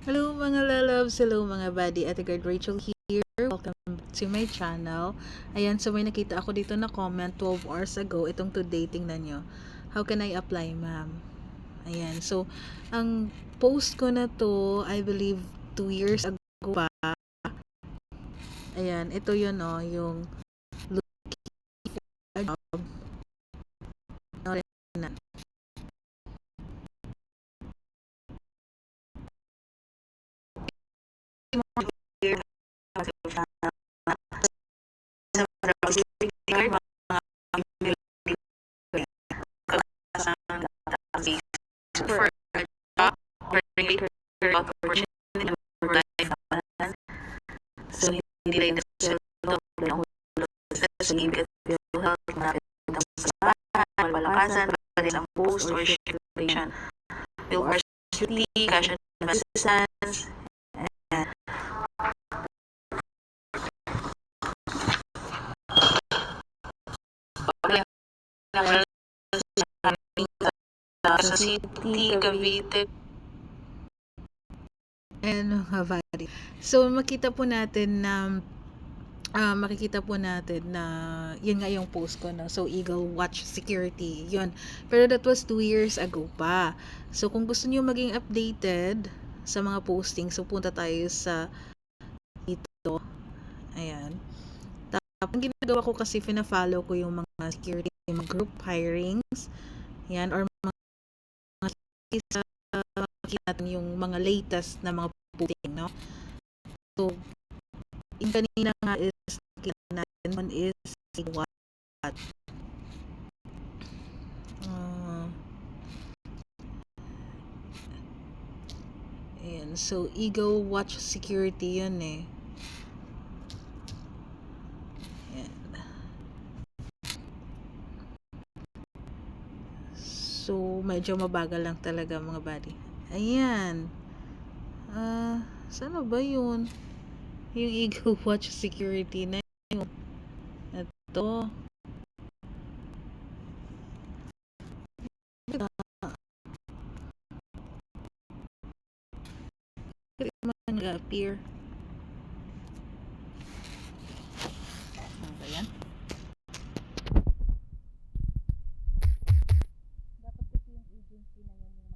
Hello mga lalabs, hello mga buddy, Ate Guard Rachel here. Welcome to my channel. Ayan, so may nakita ako dito na comment 12 hours ago. Itong today, tingnan nyo. How can I apply, ma'am? Ayan, so ang post ko na to, I believe 2 years ago pa. Ayan, ito yun oh, yung looking for a job. For a job or career opportunity na life balance. So, hindi rin nagsasalito ng hulog sa ibig at health, malapit ang kasabahan, malakasan, kanilang post or situation. Will city, cash and assistance, sa City, Cavite, and Havari. So makita po natin na ah, makikita po natin na yun nga yung post ko no. So Eagle Watch Security, yun. Pero that was two years ago pa. So kung gusto niyo maging updated sa mga postings, so punta tayo sa dito. Ayan. Tapos ang ginagawa ko kasi fina-follow ko yung mga security, mga group hirings. Yan or mga sa natin yung mga latest na mga posting, no? So, yung kanina nga is nakita natin one is what? Uh, ayan, so Eagle Watch Security yun eh. So, medyo mabagal lang talaga mga buddy. Ayan. Ah, sana ba yun? Yung Eagle Watch Security na yun. Ito. Bakit naman nag-appear? Ano ba yan? Dapat kasi yung agency na yun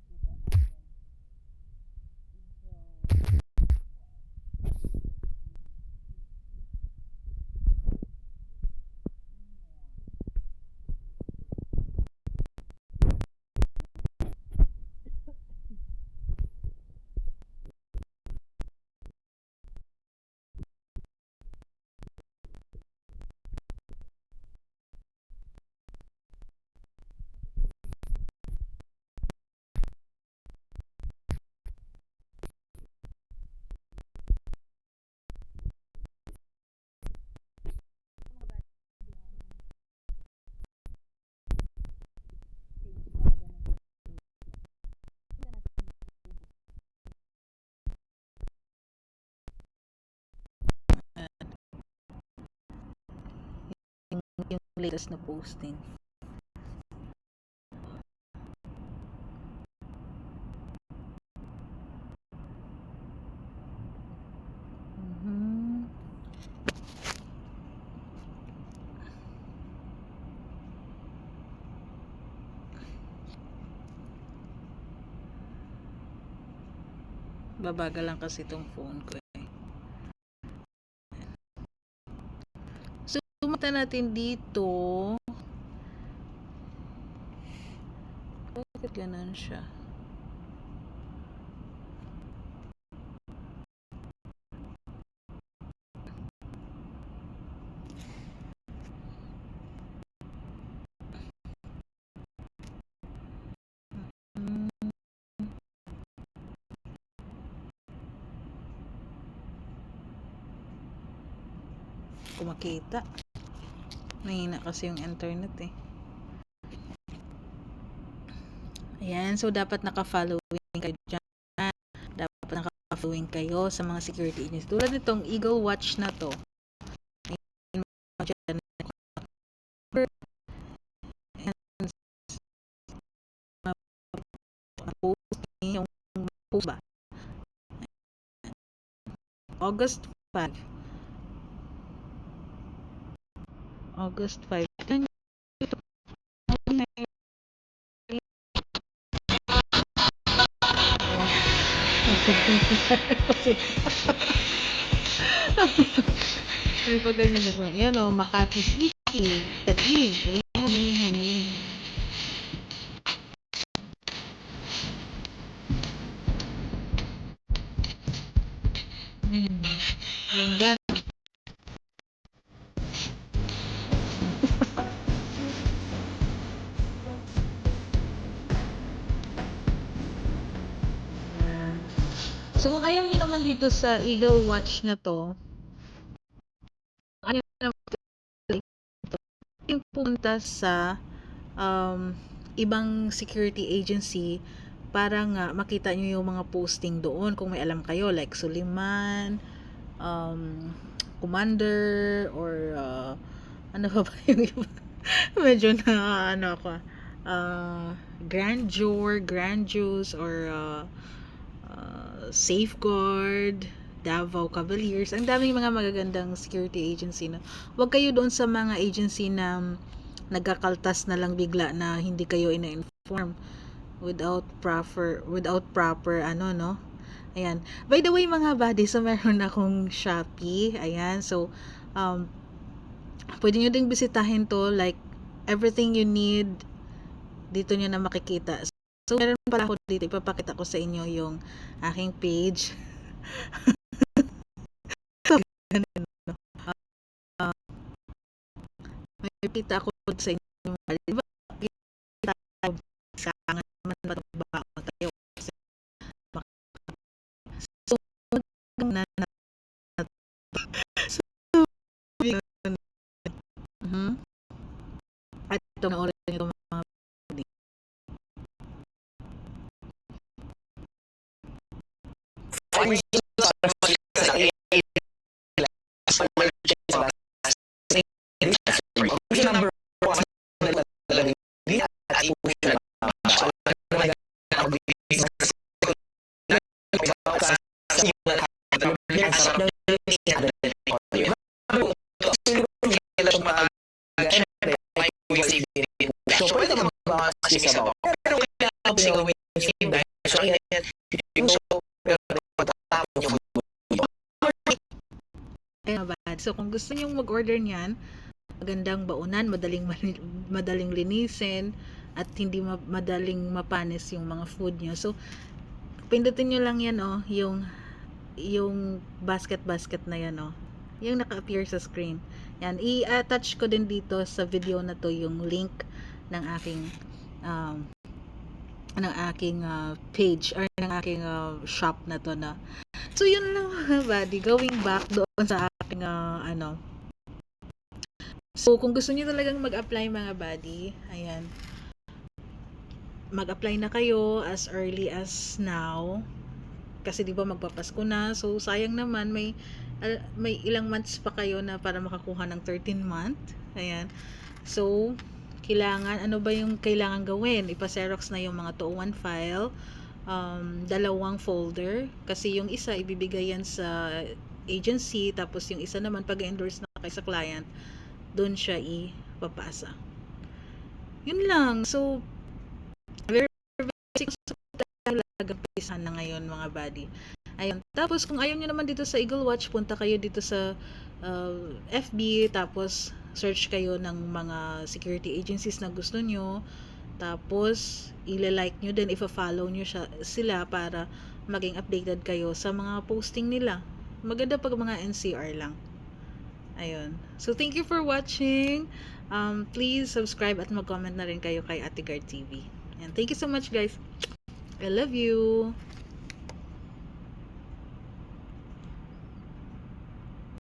latest na posting. Mhm. Babagal lang kasi itong phone ko eh. So, tumata natin dito. Bakit ganun siya? Kumakita. Nahina kasi yung internet eh. Ayan, so dapat naka-following kayo dyan. Dapat naka-following kayo sa mga security agencies. Tulad nitong Eagle Watch na to. August 5 August 5. Yan ito. Ay, pag ganyan na. Yan o, Makati City. Taguig. Ayan, ayan, ayan. So, kung ayaw nyo naman dito sa Eagle Watch na to, ayaw naman dito, yung punta sa um, ibang security agency para nga makita nyo yung mga posting doon. Kung may alam kayo like Suliman um, Commander or uh, ano pa ba yung iba? Medyo na ano ako uh, Grandeur Grandjuice or uh, uh, Safeguard Davao Cavaliers. Ang daming mga magagandang security agency na wag kayo doon sa mga agency na um, nagkakaltas na lang bigla na hindi kayo ina-inform without proper without proper ano no? Ayan. By the way mga buddy so meron akong Shopee. Ayan. So um pwede nyo ding bisitahin to. Like everything you need dito nyo na makikita so meron pala ako dito ipapakita ko sa inyo yung aking page so, ganun, no? Ah, may kita ako sa inyo di ba kita sa naman mataba tayo kasi mak- so na na so yun. Mhm. at ito na oras nito mga So, pwede magbawas kasi sa bawah. Pero kailangan sa gawin yung feedback. So, ayan, yan. Yung so, pero matapos yung Ayan, bad. So, kung gusto nyo mag-order niyan, magandang baunan, madaling madaling linisin, at hindi ma- madaling mapanis yung mga food nyo. So, pindutin nyo lang yan, oh, yung yung basket-basket na yan, oh. Yung naka-appear sa screen. Yan, i-attach ko din dito sa video na to yung link ng aking um, ng aking ah, page or ng aking ah, shop na to na So, yun lang mga buddy. Going back doon sa aking, ah, ano. So, kung gusto niyo talagang mag-apply mga buddy, ayan. Mag-apply na kayo as early as now. Kasi di ba magpapasko na. So, sayang naman may may ilang months pa kayo na para makakuha ng 13 month. Ayan. So, kailangan, ano ba yung kailangan gawin? Ipa-xerox na yung mga 201 file um, dalawang folder kasi yung isa ibibigay yan sa agency tapos yung isa naman pag endorse na kay sa client doon siya ipapasa. Yun lang. So very basic so talagang pisan na ngayon mga buddy. Ayun. Tapos kung ayaw nyo naman dito sa Eagle Watch punta kayo dito sa uh, FB tapos search kayo ng mga security agencies na gusto nyo tapos, ila-like nyo din, ifa-follow nyo siya, sila para maging updated kayo sa mga posting nila. Maganda pag mga NCR lang. Ayun. So, thank you for watching. Um, please subscribe at mag-comment na rin kayo kay Ate Guard TV. And thank you so much, guys. I love you.